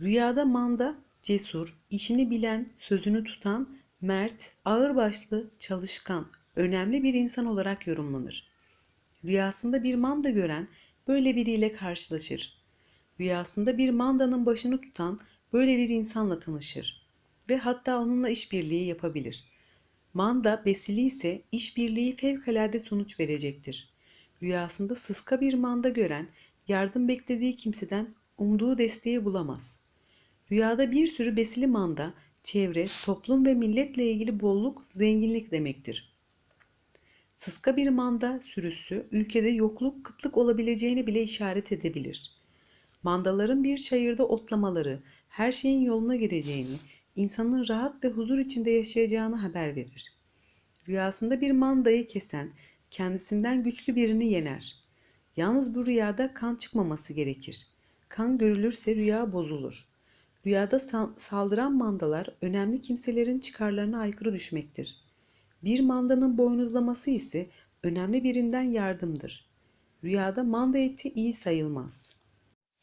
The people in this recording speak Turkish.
Rüyada manda cesur, işini bilen, sözünü tutan, mert, ağırbaşlı, çalışkan, önemli bir insan olarak yorumlanır. Rüyasında bir manda gören böyle biriyle karşılaşır. Rüyasında bir mandanın başını tutan böyle bir insanla tanışır ve hatta onunla işbirliği yapabilir. Manda besili ise işbirliği fevkalade sonuç verecektir. Rüyasında sıska bir manda gören yardım beklediği kimseden umduğu desteği bulamaz. Rüyada bir sürü besili manda çevre, toplum ve milletle ilgili bolluk, zenginlik demektir. Sıska bir manda sürüsü ülkede yokluk, kıtlık olabileceğini bile işaret edebilir. Mandaların bir çayırda otlamaları, her şeyin yoluna gireceğini, insanın rahat ve huzur içinde yaşayacağını haber verir. Rüyasında bir mandayı kesen, kendisinden güçlü birini yener. Yalnız bu rüyada kan çıkmaması gerekir. Kan görülürse rüya bozulur. Rüyada saldıran mandalar önemli kimselerin çıkarlarına aykırı düşmektir. Bir mandanın boynuzlaması ise önemli birinden yardımdır. Rüyada manda eti iyi sayılmaz.